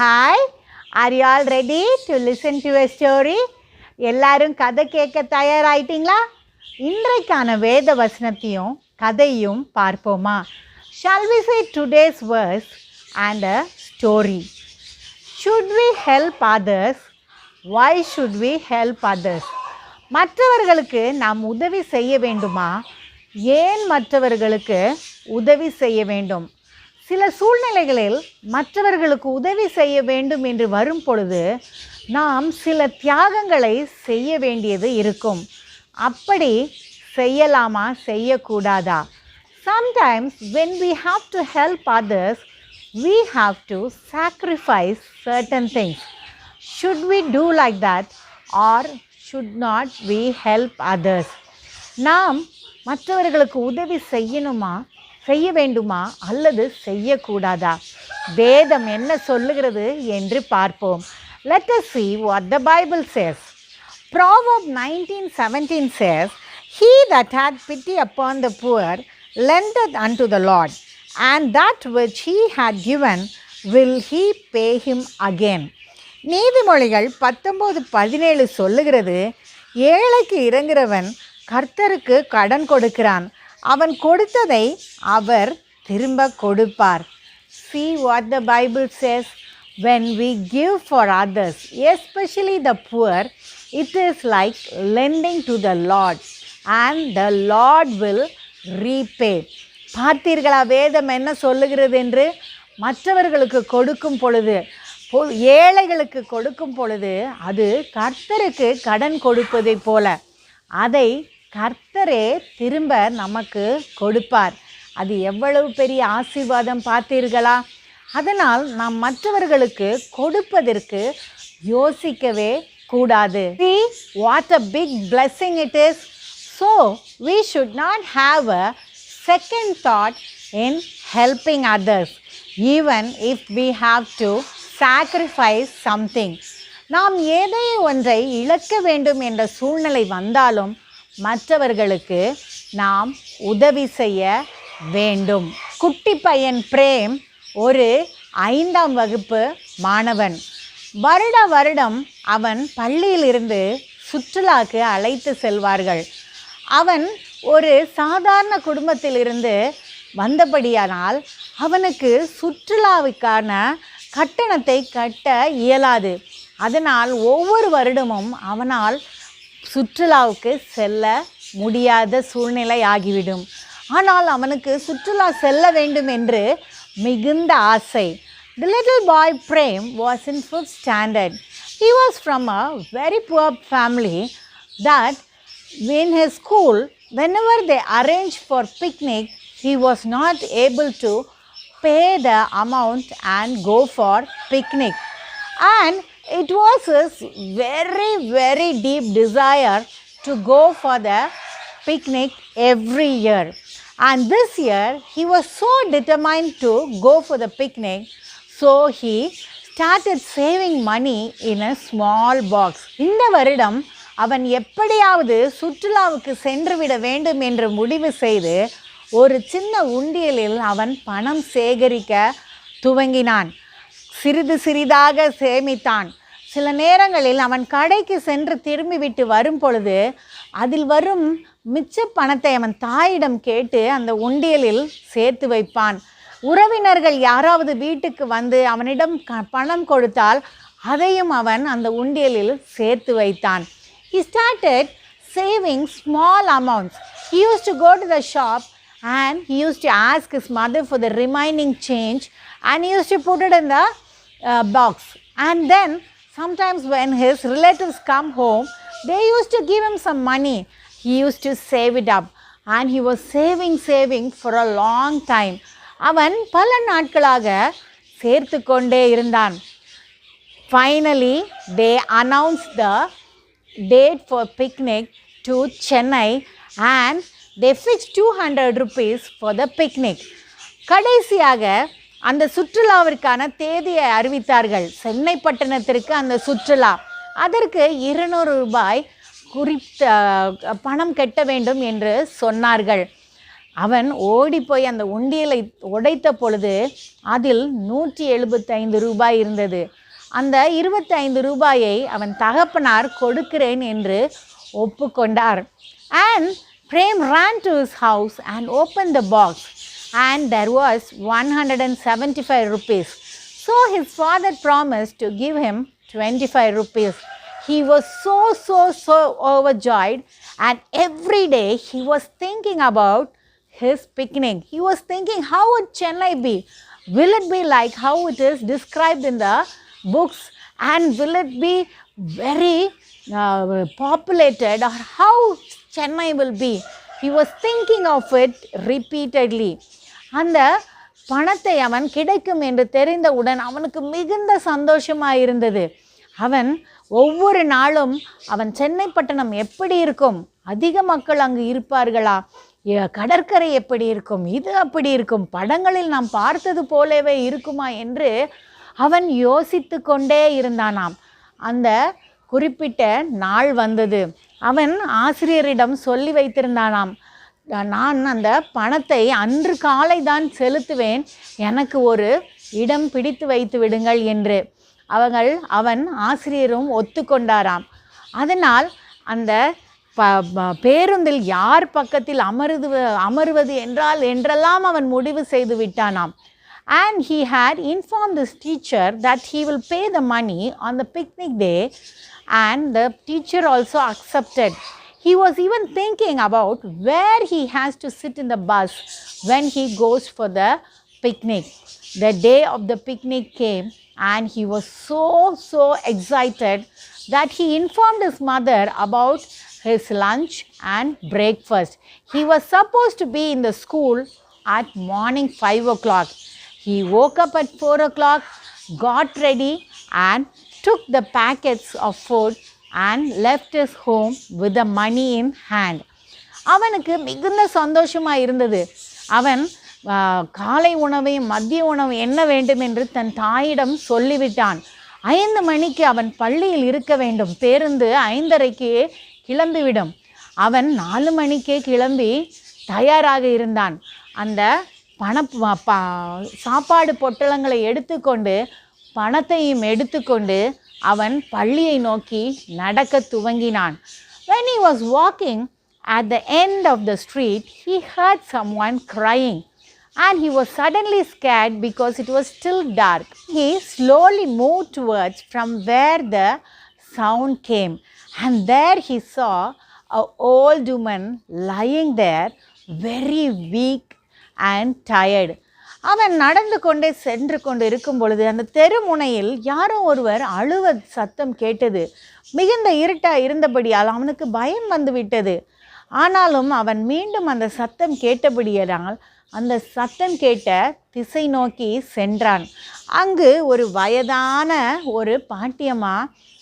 Hi are you all ready to listen to a story எல்லாரும் கதை கேட்க தயாராயிட்டீங்களா? இன்றைக்கான வேத வசனத்தையும் கதையும் பார்ப்போமா? Shall we say today's verse and a story should we help others why should we help others மற்றவர்களுக்கு நாம் உதவி செய்ய வேண்டுமா? ஏன் மற்றவர்களுக்கு உதவி செய்ய வேண்டும்? சில சூழ்நிலைகளில் மற்றவர்களுக்கு உதவி செய்ய வேண்டும் என்று வரும் பொழுது நாம் சில தியாகங்களை செய்ய வேண்டியது இருக்கும். அப்படி செய்யலாமா செய்யக்கூடாதா? Sometimes when we have to help others we have to sacrifice certain things. Should we do like that or should not we help others? நாம் மற்றவர்களுக்கு உதவி செய்யணுமா? செய்ய வேண்டுமா அல்லது செய்யக்கூடாதா வேதம் என்ன சொல்லுகிறது என்று பார்ப்போம் let us see what the bible says proverb 19:17 says he that hath pity upon the poor lendeth unto the lord and that which he had given will he pay him again நீதிமொழிகள் பத்தொம்போது பதினேழு சொல்லுகிறது ஏழைக்கு இறங்குறவன் கர்த்தருக்கு கடன் கொடுக்கிறான் அவன் கொடுத்ததை அவர் திரும்ப கொடுப்பார் see what the Bible says when we give for others especially the poor it is like lending to the Lord and the Lord will repay பார்த்தீர்களா வேதம் என்ன சொல்லுகிறது என்று மற்றவர்களுக்கு கொடுக்கும் பொழுது ஏழைகளுக்கு கொடுக்கும் பொழுது அது கர்த்தருக்கு கடன் கொடுப்பதைப் போல அதை கர்த்தரே திரும்ப நமக்கு கொடுப்பார் அது எவ்வளவு பெரிய ஆசீர்வாதம் பார்த்தீர்களா அதனால் நாம் மற்றவர்களுக்கு கொடுப்பதற்கு யோசிக்கவே கூடாது see what a big blessing it is so we should not have a second thought in helping others even if we have to sacrifice something நாம் ஏதே ஒன்றை இழக்க வேண்டும் என்ற சூழ்நிலை வந்தாலும் மற்றவர்களுக்கு நாம் உதவி செய்ய வேண்டும். குட்டி பையன் பிரேம் ஒரு ஐந்தாம் வகுப்பு மாணவன். வருட வருடம் அவன் பள்ளியிலிருந்து சுற்றுலாக்கு அழைத்து செல்வார்கள். அவன் ஒரு சாதாரண குடும்பத்திலிருந்து வந்தபடியானால் அவனுக்கு சுற்றுலாவுக்கான கட்டணத்தை கட்ட இயலாது. அதனால் ஒவ்வொரு வருடமும் அவனால் சுற்றுலாவுக்கு செல்ல முடியாத சூழ்நிலை ஆகிவிடும் ஆனால் அவனுக்கு சுற்றுலா செல்ல வேண்டும் என்று மிகுந்த ஆசை The little boy Prem was in fifth standard. He was from a very poor family that in his school, whenever they arranged for picnic, he was not able to pay the amount and go for picnic. And it was his very, very deep desire to go for the picnic every year. And this year, he was so determined to go for the picnic, so he started saving money in a small box. இந்த வருடம் அவன் எப்படியாவது சுற்றுலாவுக்கு சென்று விட வேண்டும் என்று முடிவு செய்து ஒரு சின்ன உண்டியலில் அவன் பணம் சேகரிக்க துவங்கினான் சிறிது சிறிதாக சேமித்தான். சில நேரங்களில் அவன் கடைக்கு சென்று திரும்பிவிட்டு வரும் பொழுது அதில் வரும் மிச்ச பணத்தை அவன் தாயிடம் கேட்டு அந்த உண்டியலில் சேர்த்து வைப்பான். உறவினர்கள் யாராவது வீட்டுக்கு வந்து அவனிடம் க- பணம் கொடுத்தால் அதையும் அவன் அந்த உண்டியலில் சேர்த்து வைத்தான். He started saving small amounts he use to go to the shop and he use to ask his mother for the remaining change and use to put it it uh, box and then sometimes when his relatives come home they used to give him some money he used to save it up and he was saving saving for a long time அவன் பல நாட்களாக சேர்த்து கொண்டே இருந்தான் finally they announce the date for picnic to Chennai and they fix two hundred rupees for the picnic கடைசியாக அந்த சுற்றுலாவிற்கான தேதியை அறிவித்தார்கள். சென்னை பட்டணத்திற்கு அந்த சுற்றுலா. அதற்கு இருநூறு ரூபாய் குறித்த பணம் கட்ட வேண்டும் என்று சொன்னார்கள். அவன் ஓடி போய் அந்த உண்டியலை உடைத்த பொழுது அதில் நூற்றி எழுபத்தைந்து ரூபாய் இருந்தது. அந்த இருபத்தைந்து ரூபாயை அவன் தகப்பனார் கொடுக்கிறேன் என்று ஒப்புக்கொண்டார். And Prem ran to his house and opened the box. And there was 175 rupees. So his father promised to give him 25 rupees. He was so, so, so overjoyed and every day he was thinking about his picnic. He was thinking, how would Chennai be? Will it be like how it is described in the books? And will it be very uh, populated or how Chennai will be? He was thinking of it repeatedly. அந்த பணத்தை அவன் கிடைக்கும் என்று தெரிந்தவுடன் அவனுக்கு மிகுந்த சந்தோஷமாக இருந்தது. அவன் ஒவ்வொரு நாளும் அவன் சென்னை பட்டணம் எப்படி இருக்கும்? அதிக மக்கள் அங்கு இருப்பார்களா? கடற்கரை எப்படி இருக்கும்? இது அப்படி இருக்கும்? படங்களில் நாம் பார்த்தது போலவே இருக்குமா என்று அவன் யோசித்து கொண்டே இருந்தானாம். அந்த குறிப்பிட்ட நாள் வந்தது. அவன் ஆசிரியரிடம் சொல்லி வைத்திருந்தானாம். நான் அந்த பணத்தை அன்று காலை தான் செலுத்துவேன். எனக்கு ஒரு இடம் பிடித்து வைத்து விடுங்கள் என்று. அவங்கள் அவன் ஆசிரியரும் ஒத்துக்கொண்டாராம். அதனால் அந்த ப ப- பேருந்தில் யார் பக்கத்தில் அமருது அமருவது என்றால் என்றெல்லாம் அவன் முடிவு செய்து விட்டானாம். And he had inform this teacher that he will pay the money on the picnic day and the teacher also accepted he was even thinking about where he has to sit in the bus when he goes for the picnic. The day of the picnic came and he was so so excited that he informed his mother about his lunch and breakfast. He was supposed to be in the school at morning 5 o'clock. He woke up at 4 o'clock, got ready, and took the packets of food and left his home with a money in hand அவனுக்கு மிகுந்த சந்தோஷமாக இருந்தது. அவன் காலை உணவையும் மதிய உணவு என்ன வேண்டும் என்று தன் தாயிடம் சொல்லிவிட்டான். ஐந்து மணிக்கு அவன் பள்ளியில் இருக்க வேண்டும். பேருந்து ஐந்தரைக்கு கிளம்பிவிடும். அவன் நாலு மணிக்கே கிளம்பி தயாராக இருந்தான். அந்த பண ப- சாப்பாடு பொட்டலங்களை எடுத்துக்கொண்டு பணத்தையும் எடுத்துக்கொண்டு அவன் பள்ளியை நோக்கி நடக்க துவங்கினான் when he was walking at the end of the street he heard someone crying and he was suddenly scared because it was still dark he slowly moved towards from where the sound came and there he saw a old woman lying there very weak and tired அவன் நடந்து கொண்டே சென்று கொண்டு இருக்கும் பொழுது அந்த தெருமுனையில் யாரோ ஒருவர் அழுவ சத்தம் கேட்டது. மிகுந்த இருட்டா இருந்தபடியால் அவனுக்கு பயம் வந்து விட்டது. ஆனாலும் அவன் மீண்டும் அந்த சத்தம் கேட்டபடியால் அந்த சத்தம் கேட்ட திசை நோக்கி சென்றான். அங்கு ஒரு வயதான ஒரு பாட்டியம்மா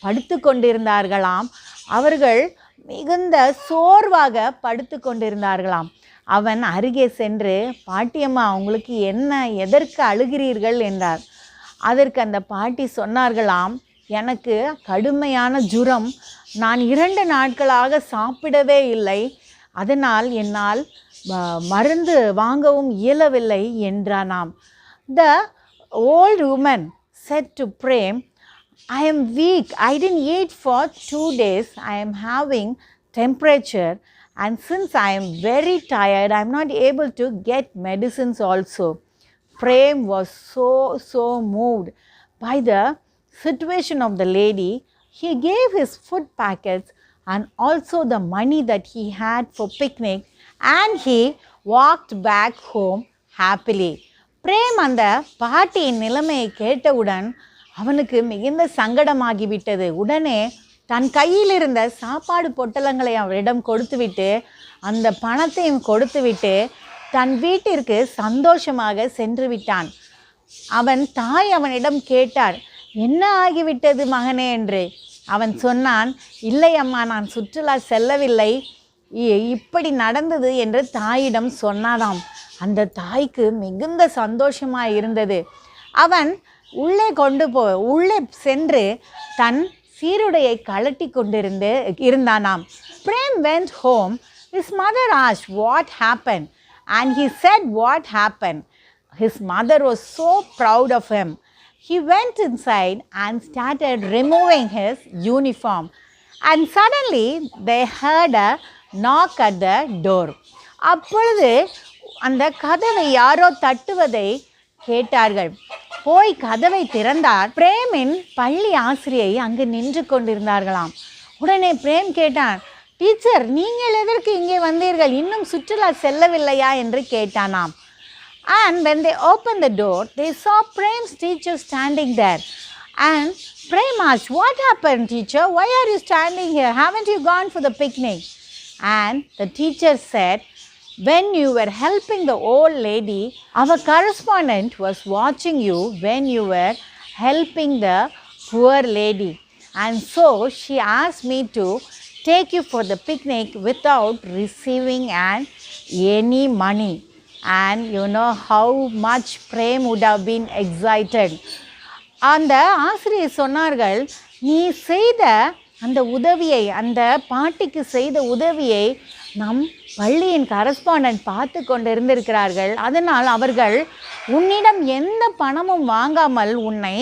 படுத்து கொண்டிருந்தார்களாம். அவர்கள் மிகுந்த சோர்வாக படுத்து கொண்டிருந்தார்களாம். அவன் அருகே சென்று பாட்டியம்மா உங்களுக்கு என்ன எதற்கு அழுகிறீர்கள்? என்றார். அதற்கு அந்த பாட்டி சொன்னார்களாம் எனக்கு கடுமையான ஜுரம். நான் இரண்டு நாட்களாக சாப்பிடவே இல்லை. அதனால் என்னால் மருந்து வாங்கவும் இயலவில்லை என்றானாம். The old woman said to Prem I am weak. I didn't eat for two days. I am having temperature. And since I am very tired, I am not able to get medicines also. Prem was so, so moved by the situation of the lady. He gave his food packets and also the money that he had for picnic and he walked back home happily. Prem அந்த பாட்டியின் நிலைமையை கேட்டவுடன் அவனுக்கு மிகுந்த சங்கடமாகிவிட்டது. உடனே தன் கையில் இருந்த சாப்பாடு பொட்டலங்களை அவரிடம் கொடுத்துவிட்டு அந்த பணத்தையும் கொடுத்துவிட்டு தன் வீட்டிற்கு சந்தோஷமாக சென்று விட்டான். அவன் தாய் அவனிடம் கேட்டார் என்ன ஆகிவிட்டது மகனே? என்று. அவன் சொன்னான் இல்லை அம்மா நான் சுற்றுலா செல்லவில்லை. இ- இப்படி நடந்தது என்று தாயிடம் சொன்னாதாம். அந்த தாய்க்கு மிகுந்த சந்தோஷமாக இருந்தது அவன் உள்ளே கொண்டு போ உள்ளே சென்று தன் சீருடையை கலட்டி கொண்டிருந்து இருந்தானாம் Prem went home his mother ask what happen and he said what happen his mother was so proud of him he went inside and started removing his uniform. And suddenly they heard a knock at the door. அப்பொழுது அந்த கதவை யாரோ தட்டுவதை கேட்டார்கள் போய் கதவை திறந்தார் பிரேமின் பள்ளி ஆசிரியை அங்கு நின்று கொண்டிருந்தார்களாம் உடனே பிரேம் கேட்டான் டீச்சர் நீங்கள் எதற்கு இங்கே வந்தீர்கள் இன்னும் சுற்றுலா செல்லவில்லையா என்று கேட்டானாம் and when they open the door they saw Prem's teacher standing there and Prem ask what happen teacher why are you standing here haven't you gone for the picnic and the teacher said When you were helping the old lady, our correspondent was watching you when you were helping the poor lady. And so she asked me to take you for the picnic without receiving an, any money. And you know how much Prem would have been excited. அந்த ஆசிரியர் சொன்னார்கள் நீ செய்த அந்த உதவியை அந்த பாட்டிக்கு செய்த உதவியை நம் பள்ளியின் கரஸ்பாண்டன்ட் பார்த்து கொண்டு இருந்திருக்கிறார்கள் அதனால் அவர்கள் உன்னிடம் எந்த பணமும் வாங்காமல் உன்னை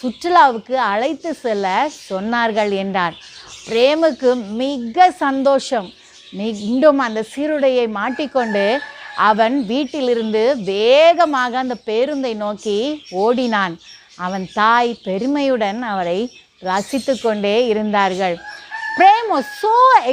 சுற்றுலாவுக்கு அழைத்து செல்ல சொன்னார்கள் என்றார். பிரேமுக்கு மிக சந்தோஷம். மீண்டும் அந்த சீருடையை மாட்டிக்கொண்டு அவன் வீட்டிலிருந்து வேகமாக அந்த பேருந்தை நோக்கி ஓடினான். அவன் தாய் பெருமையுடன் அவரை ரசித்து கொண்டே இருந்தார்கள். Prem was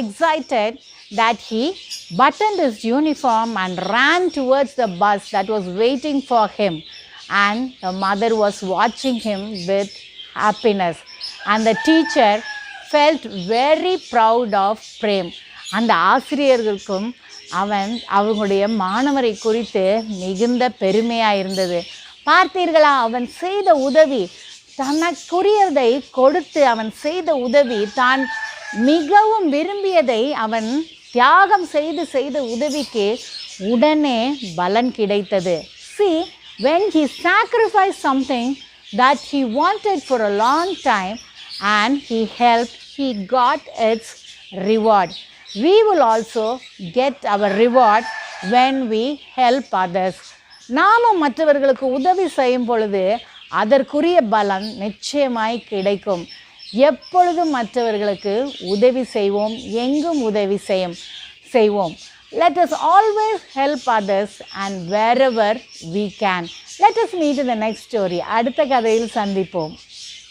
excited excited that he buttoned his uniform and ran towards the bus that was waiting for him and the mother was watching him with happiness and the teacher felt very proud of Prem அந்த ஆசிரியர்களுக்கும் அவன் அவங்களுடைய மாணவரை குறித்து மிகுந்த பெருமையாக இருந்தது பார்த்தீர்களா அவன் செய்த உதவி தனக்குரியதை கொடுத்து அவன் செய்த உதவி தான் மிகவும் விரும்பியதை அவன் தியாகம் செய்து செய்த உதவிக்கு உடனே பலன் கிடைத்தது see when he sacrificed something that he wanted for a long time and he helped he got its reward we will also get our reward when we help others நாமும் மற்றவர்களுக்கு உதவி செய்யும் பொழுது அதற்குரிய பலன் நிச்சயமாய் கிடைக்கும் எப்பொழுதும் மற்றவர்களுக்கு உதவி செய்வோம் எங்கும் உதவி செய்யும் செய்வோம் let us always help others and wherever we can let us meet in the next story அடுத்த கதையில் சந்திப்போம்